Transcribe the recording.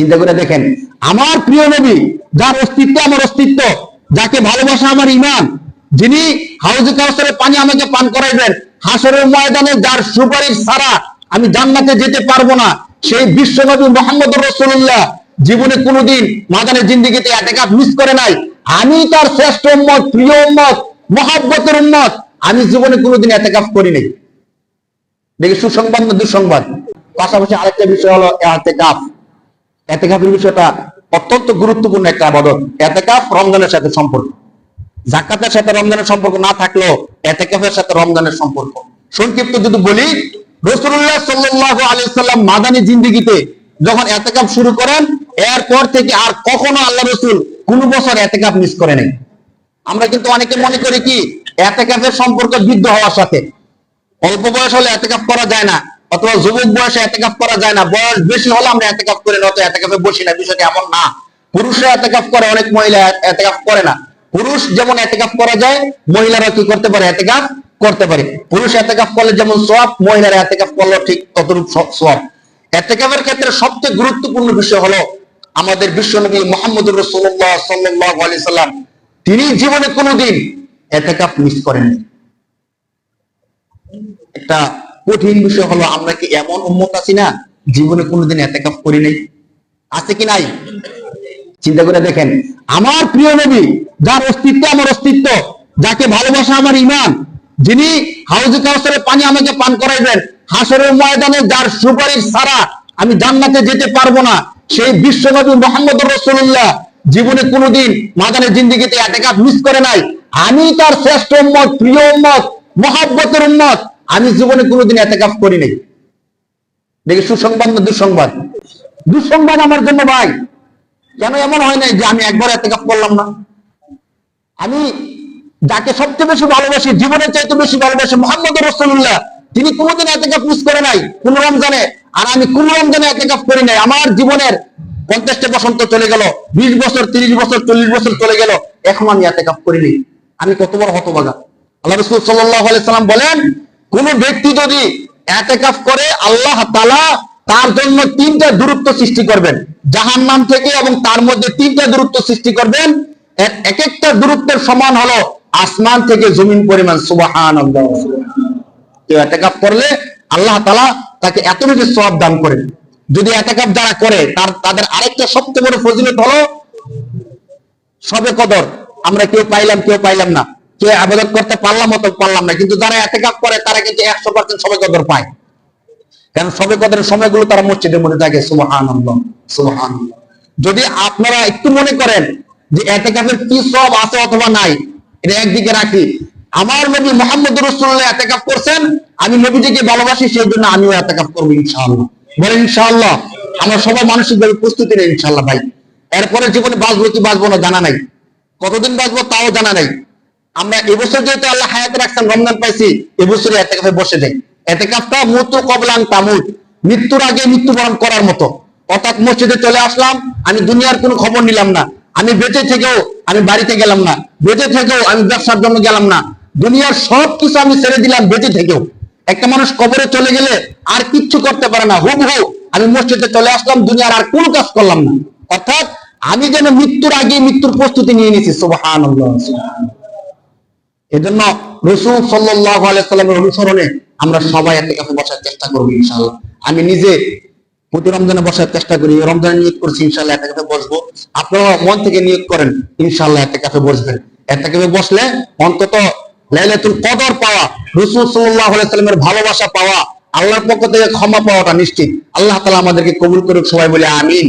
চিন্তা করে দেখেন, আমার প্রিয় নবী, যার অস্তিত্ব আমার অস্তিত্ব, যাকে ভালোবাসা আমার ইমান, যিনি হাউজে কাউসারের পানি আমাকে পান করাইবেন, হাসরের ময়দানে যার সুপারিশ ছাড়া আমি জান্নাতে যেতে পারব না, সেই বিশ্বনবী মোহাম্মদ রসুল্লাহ জীবনে কোনোদিন মাদানের জিন্দিগিতে এটেকাপ মিস করে নাই। আমি তার শ্রেষ্ঠ উম্মত, প্রিয় উম্মত, মহাব্বতের উম্মত, আমি জীবনে কোনোদিন এতেকাফ করি নাই। দেখি সুসংবাদ না দুঃসংবাদ? পাশাপাশি আরেকটা বিষয় হলো এতেকাফ। এতেকাফের বিষয়টা অত্যন্ত গুরুত্বপূর্ণ একটা আবাদত। এতেকাফ রমজানের সাথে সম্পর্ক। জাকাতের সাথে রমজানের সম্পর্ক না থাকলেও এতেকাফের সাথে রমজানের সম্পর্ক। সংক্ষিপ্ত যদি বলি রসুল্লাহ সাল্লাহ আলাইসাল্লাম মাদানী জিন্দিগিতে যখন এতেকাফ শুরু করেন, এরপর থেকে আর কখনো আল্লাহ রসুল কোন বছর এতেকাফ মিস করে নেই। আমরা কিন্তু অনেকে মনে করি কি, এতেকাফের সম্পর্ক বৃদ্ধ হওয়ার সাথে। অল্প বয়স হলে এতেকাফ করা যায় না। অথবা যুবক বয়সে এতেকাফ করা যায় না, বয়স বেশি হলে আমরা এতেকাফ করি না অত এতেকাফে বসি না, বিষয়টা এমন না। পুরুষরা এতেকাফ করে, অনেক মহিলা এতেকাফ করে না। পুরুষ যেমন এতেকাফ করা যায়, মহিলারা কি করতে পারে? এতেকাফ করতে পারে। পুরুষ এতেকাফ করলে যেমন সব মহিলারা এতেকাফ করলে ঠিক ততরূপ সব এতেকাফের ক্ষেত্রে সবচেয়ে গুরুত্বপূর্ণ বিষয় হলো আমাদের বিশ্বনবী মোহাম্মদুর রসুল্লাহ সাল্লাহ আলি সাল্লাম। তিনি জীবনে কোনোদিন এতেকাফ মিস করেননি। একটা কঠিন বিষয় হলো, আমরা কি এমন উন্মত আছি না, জীবনে কোনোদিন এতেকাফ করি নাই? আছে কি নাই? চিন্তা করে দেখেন, আমার প্রিয় নবী, যার অস্তিত্ব আমার অস্তিত্ব, যাকে ভালোবাসা আমার ইমান যিনি হাউজে কাউসারের পানি আমাকে পান করাইবেন হাসরের ময়দানে যার সুপারিশ ছাড়া আমি জান্নাতে যেতে পারব না, সেই বিশ্বনবী মোহাম্মদ রসুল্লাহ জীবনে কোনোদিন মাদানের জিন্দিগিতে এতেকাফ মিস করে নাই। আমি তার শ্রেষ্ঠ উম্মত, প্রিয় উম্মত, মহাব্বতের উম্মত আমি জীবনে কোনোদিন এতেকাফ করি নাই। দেখি সুসংবাদ না দুঃসংবাদ? দুঃসংবাদ আমার জন্য ভাই। কেন এমন হয় নাই যে আমি একবার এতেকাফ করলাম না? আমি যাকে সবচেয়ে বেশি ভালোবাসি, জীবনের চাইতে বেশি ভালোবাসি মোহাম্মদ রসুল্লাহ তিনি কোনোদিন এতেকাফ মিস করে নাই, কোন রমজানে। আর আমি কোন রমজানে এতেকাফ করি নাই। আমার জীবনের পঞ্চাশটা বসন্ত চলে গেল, বিশ বছর, তিরিশ বছর, চল্লিশ বছর চলে গেল, এখন আমি এতেকাফ করিনি আমি কত বড় হতবাগা আল্লাহ রসুল সাল্লাহ সাল্লাম বলেন কোন ব্যক্তি যদি এতেকাফ করে, আল্লাহ তালা তার জন্য তিনটা দূরত্ব সৃষ্টি করবেন। জাহান নাম থেকে এবং তার মধ্যে তিনটা দূরত্ব সৃষ্টি করবেন। এক একটা দূরত্বের সমান হলো আসমান থেকে জমিন পরিমাণ। সুবাহান কেউ এতেকাফ করলে আল্লাহ তালা তাকে এত বেশি সব দান করেন। যদি এতেকাফ যারা করে, তার তাদের আরেকটা সবচেয়ে বড় ফজিলত হলো সবে কদর। আমরা কেউ পাইলাম কেউ পাইলাম না। কেউ আবেদন করতে পারলাম অত পারলাম না, কিন্তু যারা এতেকাফ করে, তারা কিন্তু একশো পার্সেন্ট সবে কদর পায়। কারণ সবে কদরের সময়গুলো তারা মসজিদের মধ্যে থাকে সুবহান সুবহান যদি আপনারা একটু মনে করেন যে এতেকাফের কি সব আছে অথবা নাই, এটা একদিকে রাখি। আমার নবী মোহাম্মদ রসুল্লাহ এতেকাফ করছেন, আমি নবীজিকে ভালোবাসি সেই জন্য আমিও এতেকাফ করব ইনশাআল্লাহ। বলে ইনশাআল্লাহ, আমরা সবাই মানসিকভাবে প্রস্তুতি নেই ইনশাআল্লাহ ভাই। এরপরে জীবনে বাঁচবো কি বাঁচবো না জানা নাই। কতদিন বাঁচবো তাও জানা নাই। আমরা এবছর যেহেতু আল্লাহ হায়াতে রাখছেন, রমজান পাইছি এবছরে এতেকাফে বসে যাই এতেকাফটা মতো কবলান তামুত মৃত্যুর আগে মৃত্যুবরণ করার মতো। অর্থাৎ মসজিদে চলে আসলাম, আমি দুনিয়ার কোনো খবর নিলাম না। আমি বেঁচে থেকেও আমি বাড়িতে গেলাম না। বেঁচে থেকেও আমি ব্যবসার জন্য গেলাম না। দুনিয়ার সব কিছু আমি ছেড়ে দিলাম বেঁচে থেকেও। একটা মানুষ কবরে চলে গেলে আর কিচ্ছু করতে পারে না। হুব হু আমি মসজিদে চলে আসলাম, দুনিয়ার আর কোনো কাজ করলাম না। অর্থাৎ আমি যেন মৃত্যুর আগে মৃত্যুর প্রস্তুতি নিয়ে নিয়েছি সুবাহান এজন্য রসুল সাল্লাহ আলাইসাল্লামের অনুসরণে আমরা সবাই এতে কাছে বসার চেষ্টা করব ইনশাল্লাহ আমি নিজে প্রতি রমজানে বসার চেষ্টা করি, রমজানে নিয়োগ করছি ইনশাল্লাহ এতে কাছে বসবো। আপনারা মন থেকে নিয়োগ করেন ইনশাল্লাহ একটা কাছে বসবেন। একটা কাছে বসলে অন্তত লাইলাতুল কদর পাওয়া, রসুল সাল্লাহ আলাইসাল্লামের ভালোবাসা পাওয়া, আল্লাহর পক্ষ থেকে ক্ষমা পাওয়াটা নিশ্চিত। আল্লাহ তালা আমাদেরকে কবুল করুক, সবাই বলে আমিন।